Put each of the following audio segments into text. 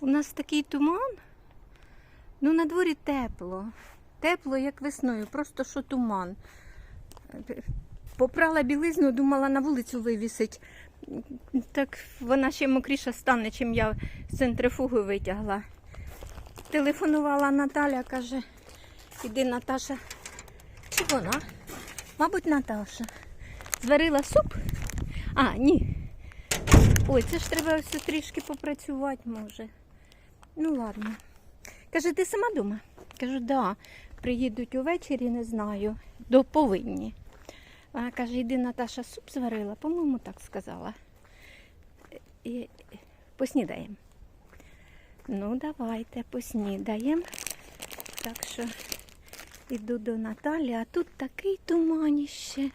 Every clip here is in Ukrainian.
У нас такий туман. Ну, на дворі тепло. Тепло, як весною, просто що туман. Попрала білизну, думала на вулицю вивісить. Так вона ще мокріша стане, чим я з центрифуги витягла. Телефонувала Наталя, каже, іди Наташа. Чи вона? Мабуть, Наташа. Зварила суп? А, ні. Ой, це ж треба все трішки попрацювати може. Ну ладно. Каже, ти сама дома? Кажу, да. Приїдуть увечері, не знаю. До повинні. Вона каже, йди Наташа суп зварила, по-моєму, так сказала. І поснідаємо. Ну, давайте поснідаємо. Так що іду до Наталі, а тут такий туманіще.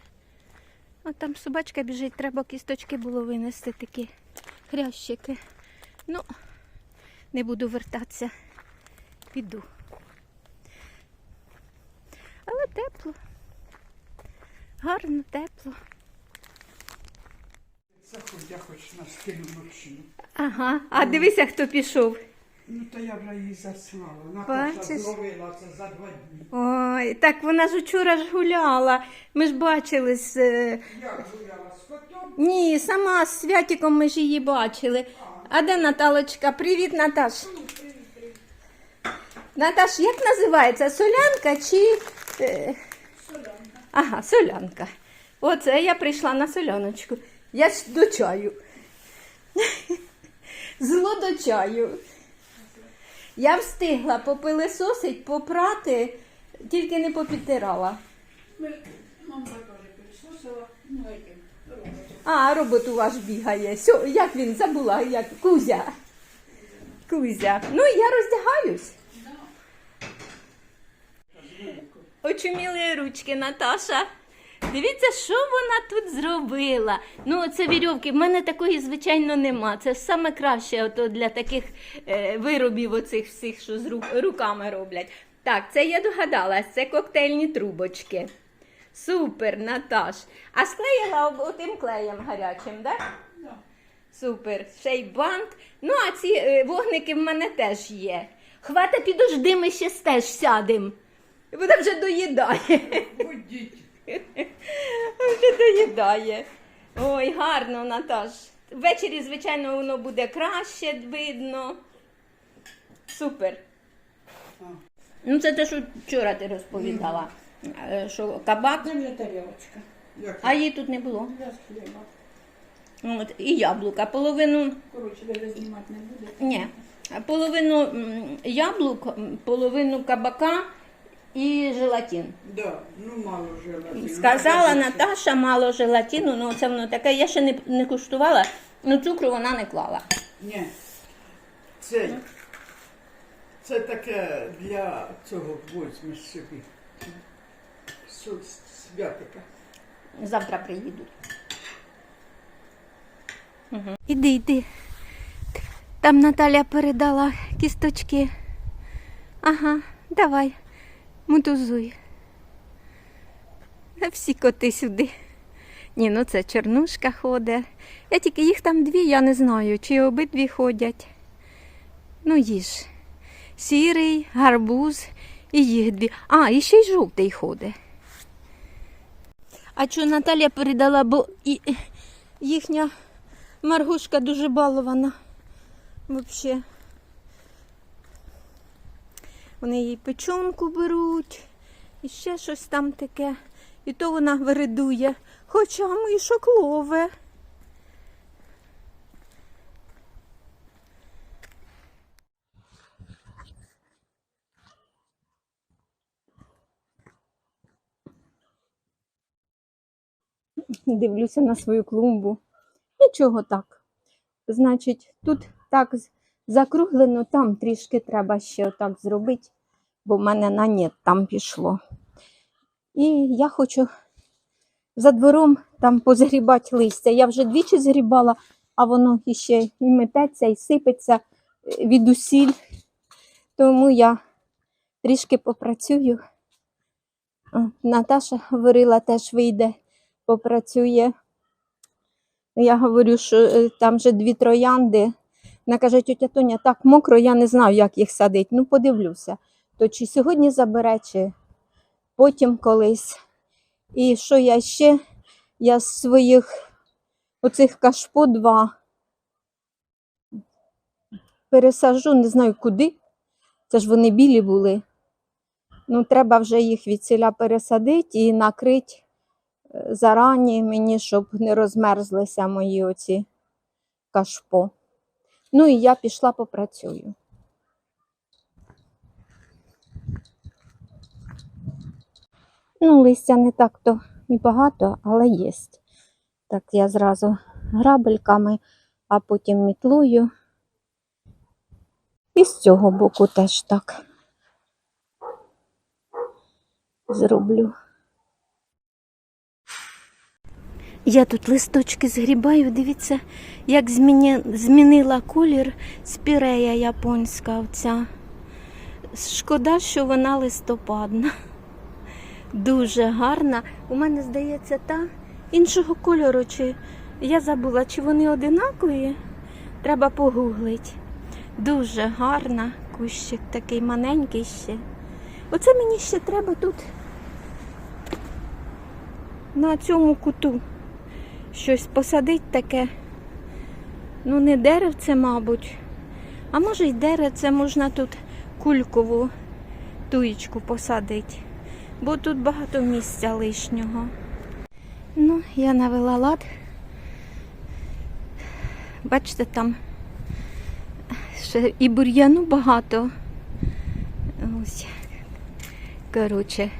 А там собачка біжить, треба кісточки було винести такі хрящики. Ну, не буду вертатися, піду. Але тепло. Гарно, тепло. Заходь, я хоч на скину морщину. Ага, а дивися, хто пішов. Ну, то я вже її заслала. Бачиш? Наташа зловила це за два дні. Ой, так вона ж учора ж гуляла. Ми ж бачили з. е, Як гуляла з котом? Ні, сама з святіком ми ж її бачили. А де Наталочка? Привіт, Наташ. Наташ, як називається? Солянка чи. е, Ага, солянка. Оце я прийшла на соляночку. Я ж до чаю. Зло до чаю. Я встигла попилисосить, попрати, тільки не попідтирала. Ми, мама теж присосила, ну, робить. А, робот у вас бігає. Сьо, як він забула, як Кузя. Кузя. Ну, я роздягаюсь. Очуміли ручки, Наташа. Дивіться, що вона тут зробила. Ну, це вірьовки. В мене такої, звичайно, нема. Це саме краще ото для таких е, виробів, оцих всіх, що з рук, руками роблять. Так, це я догадалась, це коктейльні трубочки. Супер, Наташ. А склеїла отим клеєм гарячим, так? Да. Супер. Ще й бант. Ну, а ці е, вогники в мене теж є. Хвата, підожди, ми ще теж сядем. Вона вже доїдає. Ходіть. Вже доїдає. Ой, гарно, Наташ. Ввечері, звичайно, воно буде краще видно. Супер. Ну, це те, що вчора ти розповідала. Е, Що кабак, Де моя тарілочка? Як? а її тут не було. Я з хліба. От, і яблука. Половину Коротше, ви знімати не буде. Ні. Половину м, яблук, м, половину кабака і желатин. Да, ну мало жила. Сказала Наташа, мало желатину, ну це воно таке, я ще не, не куштувала, ну цукру вона не клала. Ні. Це, це таке для цього возьмеш собі. Святика. Завтра приїдуть. Угу. Іди, йди. Там Наталя передала кісточки. Ага, давай, мутузуй. А всі коти сюди. Ні, ну це чорнушка ходить. Я тільки їх там дві, я не знаю, чи обидві ходять. Ну, їж. Сірий, гарбуз і їх дві. А, і ще й жовтий ходить. А що Наталя передала, бо їхня Маргушка дуже балована. Взагалі. Вони їй печонку беруть, і ще щось там таке. І то вона вередує. Хоча мишок лове. Дивлюся на свою клумбу. Нічого так. Значить, тут так закруглено, там трішки треба ще отак зробити, бо в мене на нет там пішло. І я хочу за двором там позгрібати листя. Я вже двічі згрібала, а воно іще і мететься, і сипеться е, від усіль. Тому я трішки попрацюю. Наташа говорила, теж вийде, попрацює. Я говорю, що е, там же дві троянди Вона каже, тетя Тоня, так мокро, я не знаю, як їх садити. Ну, подивлюся. То чи сьогодні забере, чи потім колись. І що я ще? Я з своїх оцих кашпо два пересажу, не знаю куди. Це ж вони білі були. Ну, треба вже їх від ціля пересадити і накрити зарані мені, щоб не розмерзлися мої оці кашпо. Ну і я пішла попрацюю. Ну, листя не так-то і багато, але є. Так я зразу грабельками, а потім мітлою. І з цього боку теж так зроблю. Я тут листочки згрібаю, дивіться, як зміні... змінила колір спірея японська оця. Шкода, що вона листопадна. Дуже гарна. У мене, здається, та іншого кольору. Чи я забула, чи вони одинакові. Треба погуглити. Дуже гарна. Кущик такий маленький ще. Оце мені ще треба тут на цьому куту щось посадити таке. Ну, не деревце, мабуть. А може й деревце можна тут кулькову туєчку посадити. Бо тут багато місця лишнього. Ну, я навела лад. Бачите, там ще і бур'яну багато. Ось. Коротше,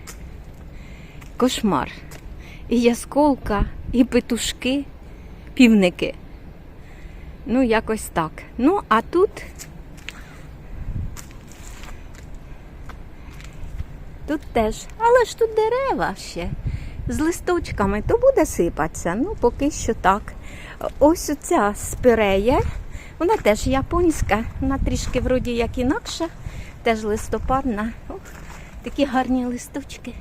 кошмар. І ясколка, і петушки, півники. Ну, якось так. Ну, а тут. Тут теж. Але ж тут дерева ще з листочками, то буде сипатися. Ну, поки що так. Ось оця спирея, вона теж японська, вона трішки вроді як інакша, теж листопадна. Ох, такі гарні листочки.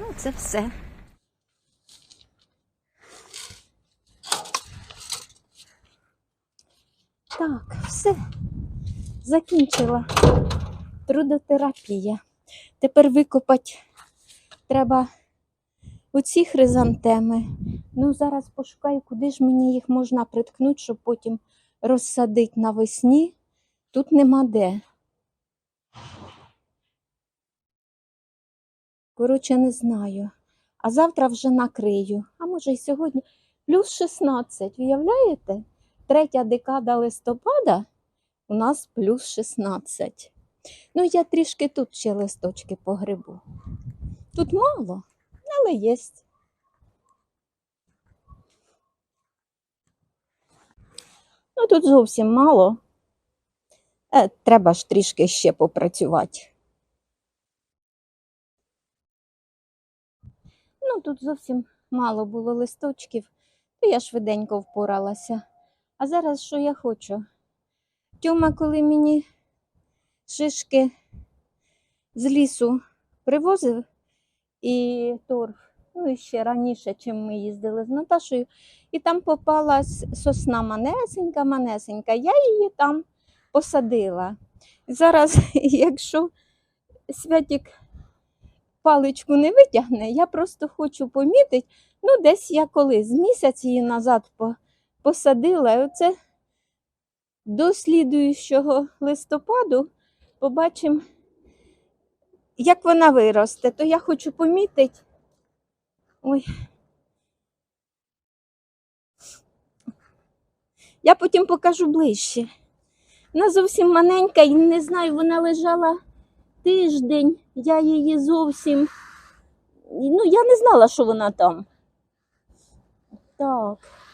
Ну, це все. Так, все. Закінчила. Трудотерапія. Тепер викопати треба оці хризантеми. Ну, зараз пошукаю, куди ж мені їх можна приткнути, щоб потім розсадити навесні. Тут нема де. Коротше, не знаю. А завтра вже накрию. А може й сьогодні. Плюс 16, уявляєте? Третя декада листопада у нас плюс 16. Ну, я трішки тут ще листочки погрибу. Тут мало, але є. Ну, тут зовсім мало. Е, треба ж трішки ще попрацювати. Ну, тут зовсім мало було листочків, то я швиденько впоралася. А зараз що я хочу? Тьома, коли мені шишки з лісу привозив і торф, ну і ще раніше, чим ми їздили з Наташою, і там попалась сосна манесенька, манесенька. Я її там посадила. Зараз, якщо Святік паличку не витягне, я просто хочу помітити, ну, десь я колись місяць її назад по- посадила, і оце до слідуючого листопаду побачимо, як вона виросте. То я хочу помітити. Ой. Я потім покажу ближче. Вона зовсім маленька і не знаю, вона лежала тиждень, я її зовсім. Ну, я не знала, що вона там. Так.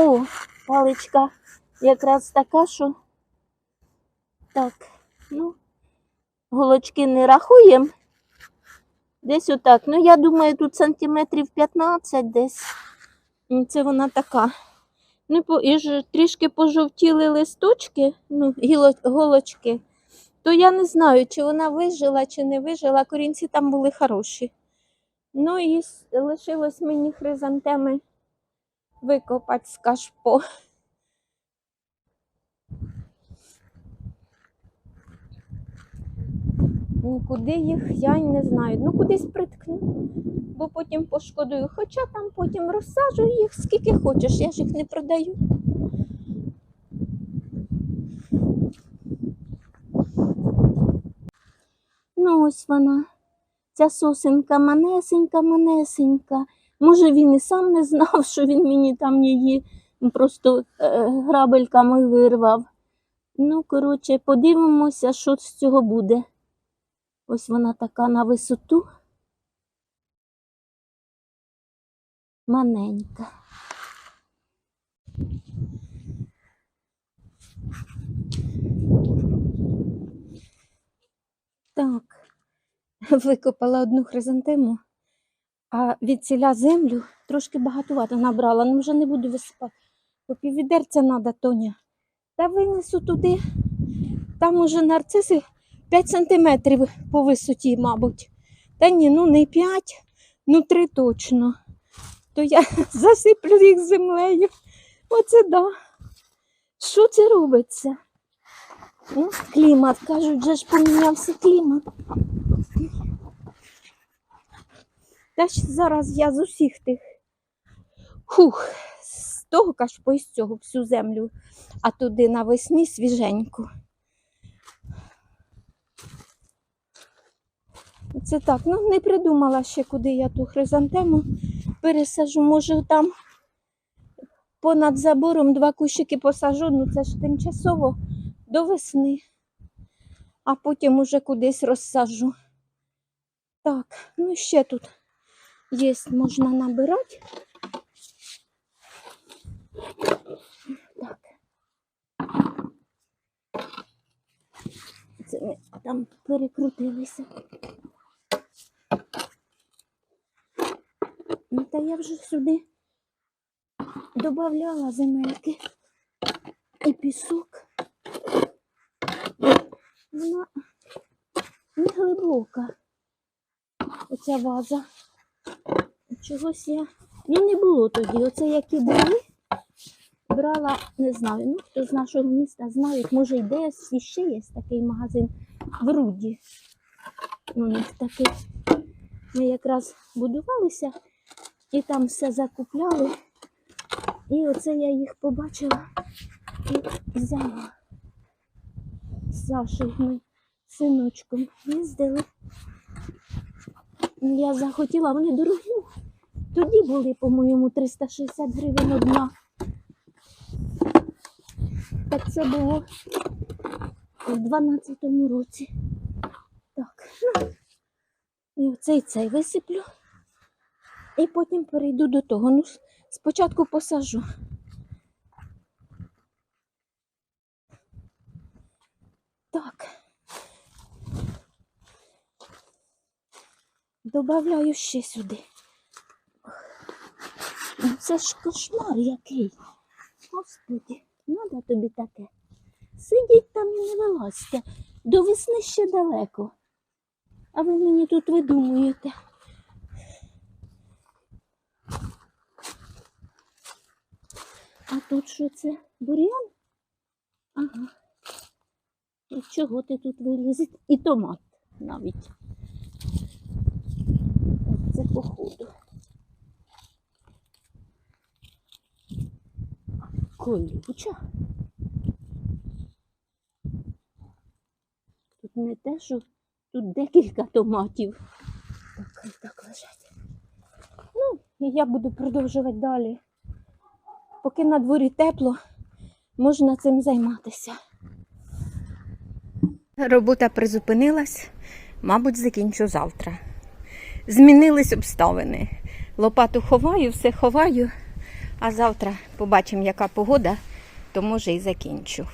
О, паличка якраз така, що. Так, ну, голочки не рахуємо. Десь отак. Ну, я думаю, тут сантиметрів 15 десь. Це вона така. Ну, і ж трішки пожовтіли листочки, ну, голочки. То я не знаю, чи вона вижила, чи не вижила. Корінці там були хороші. Ну і лишилось мені хризантеми викопати з кашпо. Ну, куди їх, я й не знаю. Ну, кудись приткну, бо потім пошкодую. Хоча там потім розсаджую їх, скільки хочеш, я ж їх не продаю. Ну, ось вона. Ця сосенка манесенька, манесенька. Може, він і сам не знав, що він мені там її просто е, грабельками вирвав. Ну, коротше, подивимося, що з цього буде. Ось вона така на висоту. Маненька. Так, викопала одну хризантему, а від ціля землю трошки багатувато набрала, ну вже не буду висипати. По піввідерця треба, Тоня. Та винесу туди. Там уже нарциси 5 сантиметрів по висоті, мабуть. Та ні, ну не 5, ну 3 точно. То я засиплю їх землею. Оце да. Що це робиться? Ну, клімат, кажуть, вже ж помінявся клімат. Та ж зараз я з усіх тих. Хух, з того кашпо і з цього всю землю, а туди навесні свіженьку. Це так, ну не придумала ще, куди я ту хризантему пересажу. Може там понад забором два кущики посажу, ну це ж тимчасово до весни, а потім уже кудись розсажу. Так, ну ще тут є, можна набирати. Так. Це ми там перекрутилися. Ну, та я вже сюди додавала земельки і пісок. Вона не глибока. Оця ваза. Чогось я. Ну, не було тоді. Оце які були. Брала, не знаю, ну хто з нашого міста знає, може і десь ще є такий магазин в Руді. У них такий. Ми якраз будувалися і там все закупляли. І оце я їх побачила і взяла. З Сашею ми синочком їздили. Я захотіла, вони дорогі. Тоді були, по-моєму, 360 гривень одна. Так це було у 12-му році. Так. І оцей цей висиплю. І потім перейду до того. Ну, спочатку посажу. Так. Добавляю ще сюди. Це ж кошмар який. Господи, надо тобі таке. Сидіть там і не вилазьте. До весни ще далеко. А ви мені тут видумуєте. А тут що це? Бур'ян? Ага. І чого ти тут виліз? І томат навіть. Це походу. Колюча. Тут не те, що тут декілька томатів. Так, так лежать. Ну, і я буду продовжувати далі. Поки на дворі тепло, можна цим займатися. Робота призупинилась, мабуть, закінчу завтра. Змінились обставини. Лопату ховаю, все ховаю, а завтра побачимо, яка погода, то може і закінчу.